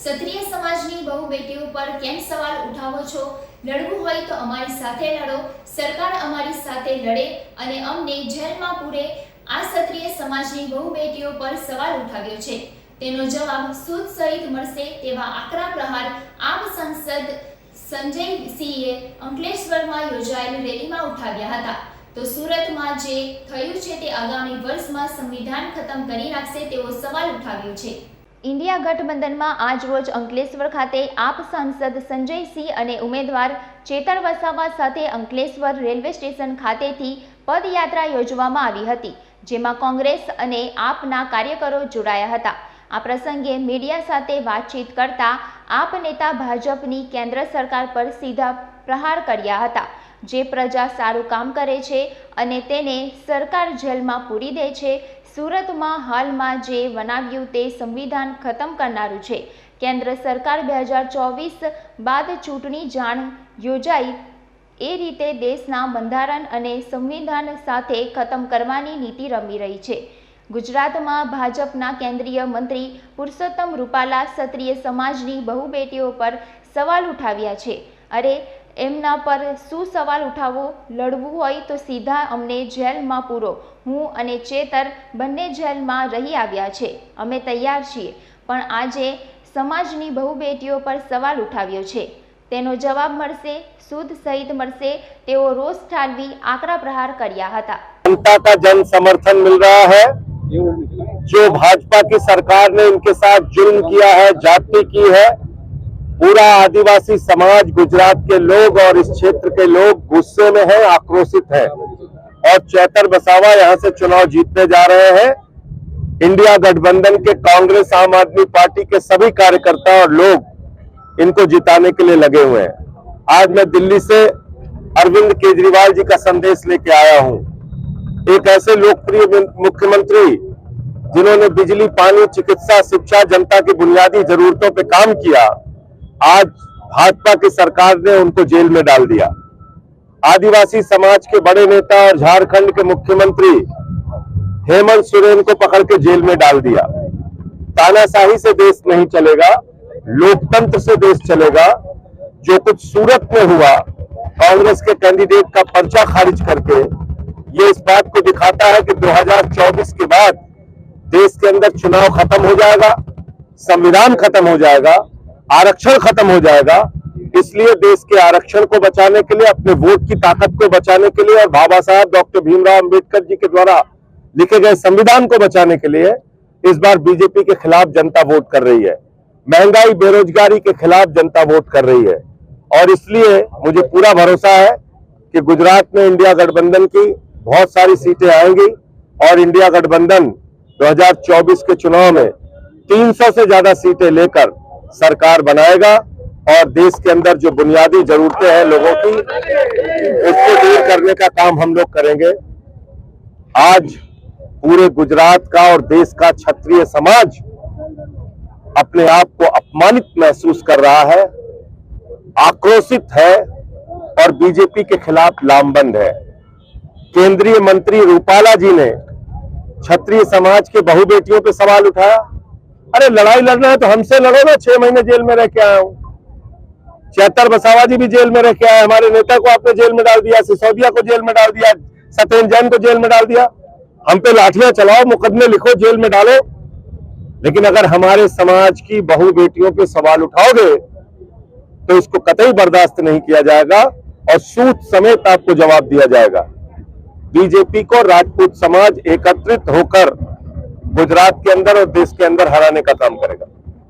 ક્ષત્રિય સમાજની બહુ બેટીઓ પર કેમ સવાલ ઉઠાવો છો? લડવું હોય તો અમારી સાથે લડો, સરકાર અમારી સાથે લડે અને અમને જેલમાં પૂરે. આ ક્ષત્રિય સમાજની બહુ બેટીઓ પર સવાલ ઉઠાવ્યો છે. તેનો જવાબ સૂદ સહિત મળશે તેવા આકરા પ્રહાર આપ સંસદ સંજય સિંહે અંકલેશ્વરમાં યોજાયેલ રેલીમાં ઉઠાવ્યા હતા. તો સુરતમાં જે થયું છે તે આગામી વર્ષમાં સંવિધાન ખતમ કરી નાખશે તેવો સવાલ ઉઠાવ્યો છે. ઇન્ડિયા ગઠબંધનમાં આજ રોજ અંકલેશ્વર ખાતે આપ સાંસદ સંજયસિંહ અને ઉમેદવાર ચેતર વસાવા સાથે અંકલેશ્વર રેલવે સ્ટેશન ખાતેથી પદયાત્રા યોજવામાં આવી હતી, જેમાં કોંગ્રેસ અને આપના કાર્યકરો જોડાયા હતા. આ પ્રસંગે મીડિયા સાથે વાતચીત કરતા આપ નેતા ભાજપની કેન્દ્ર સરકાર પર સીધા પ્રહાર કર્યા હતા. જે પ્રજા સારું કામ કરે છે અને તેને સરકાર જેલમાં પૂરી દે છે સુરતમાં હાલમાં જે બનાવ્યું તે સંવિધાન ખતમ કરનારું છે. કેન્દ્ર સરકાર બે હજાર ચોવીસ બાદ ચૂંટણી જાણ યોજાઈ. એ રીતે દેશના બંધારણ અને સંવિધાન સાથે ખતમ કરવાની નીતિ રમી રહી છે. ગુજરાતમાં ભાજપના કેન્દ્રીય મંત્રી પુરુષોત્તમ રૂપાલા ક્ષત્રિય સમાજની બહુ બેટીઓ પર સવાલ ઉઠાવ્યા છે. અરે એમના પર શું સવાલ ઉઠાવો લડવું હોય તો સીધા અમને જેલમાં પૂરો હું અને ચેતર બંને જેલમાં રહી આવ્યા છે અમે તૈયાર છીએ પણ આજે સમાજની બહુ બેટીઓ પર સવાલ ઉઠાવ્યો છે તેનો જવાબ મળશે સુદ સહિત મળશે તેઓ રોષ ઠાલવી આકરા પ્રહાર કર્યા હતા जनता का जन समर्थन मिल रहा है जो भाजपा की सरकार ने इनके साथ जुल्म किया है जाति की है पूरा आदिवासी समाज गुजरात के लोग और इस क्षेत्र के लोग गुस्से में हैं, आक्रोशित हैं। और चैतर बसावा यहाँ से चुनाव जीतने जा रहे हैं। इंडिया गठबंधन के कांग्रेस, आम आदमी पार्टी के सभी कार्यकर्ता और लोग इनको जिताने के लिए लगे हुए हैं। आज मैं दिल्ली से अरविंद केजरीवाल जी का संदेश लेके आया हूँ। एक ऐसे लोकप्रिय मुख्यमंत्री जिन्होंने बिजली, पानी, चिकित्सा, शिक्षा, जनता की बुनियादी जरूरतों पे काम किया। आज भाजपा की सरकार ने उनको जेल में डाल दिया। आदिवासी समाज के बड़े नेता और झारखंड के मुख्यमंत्री हेमंत सोरेन को पकड़ के जेल में डाल दिया। तानाशाही से देश नहीं चलेगा, लोकतंत्र से देश चलेगा। जो कुछ सूरत में हुआ, कांग्रेस के कैंडिडेट का पर्चा खारिज करके, ये इस बात को दिखाता है कि 2024 के बाद देश के अंदर चुनाव खत्म हो जाएगा, संविधान खत्म हो जाएगा आरक्षण खत्म हो जाएगा, इसलिए देश के आरक्षण को बचाने के लिए, अपने वोट की ताकत को बचाने के लिए और बाबा साहब, डॉक्टर भीमराव अंबेडकर जी के द्वारा लिखे गए संविधान को बचाने के लिए इस बार बीजेपी के खिलाफ जनता वोट कर रही है। महँगाई, बेरोजगारी के खिलाफ जनता वोट कर रही है। और इसलिए मुझे पूरा भरोसा है कि गुजरात में इंडिया गठबंधन की बहुत सारी सीटें आएँगी और इंडिया गठबंधन 2024 के चुनाव में 300 से ज़्यादा सीटें लेकर सरकार बनाएगा और देश के अंदर जो बुनियादी जरूरतें हैं लोगों की उसको दूर करने का काम हम लोग करेंगे। आज पूरे गुजरात का और देश का क्षत्रिय समाज अपने आप को अपमानित महसूस कर रहा है, आक्रोशित है और बीजेपी के खिलाफ लामबंद है। केंद्रीय मंत्री रूपाला जी ने क्षत्रिय समाज के बहु बेटियों पर सवाल उठाया। अरे लड़ाई लड़ना है तो हमसे लड़ो ना, छह महीने जेल में रह के आया हूँ। चैतर बसावा जी भी जेल में रह के आए, हमारे नेता को आपने जेल में डाल दिया, सिसोदिया को जेल में डाल दिया सत्येंद्र जैन को जेल में डाल दिया। हम पे लाठियाँ चलाओ, मुकदमे लिखो, जेल में डालो। लेकिन अगर हमारे समाज की बहु बेटियों पे सवाल उठाओगे तो इसको कतई बर्दाश्त नहीं किया जाएगा और सूद समेत आपको जवाब दिया जाएगा। बीजेपी को राजपूत समाज एकत्रित होकर गुजरात के अंदर और देश के अंदर हराने का काम करेगा।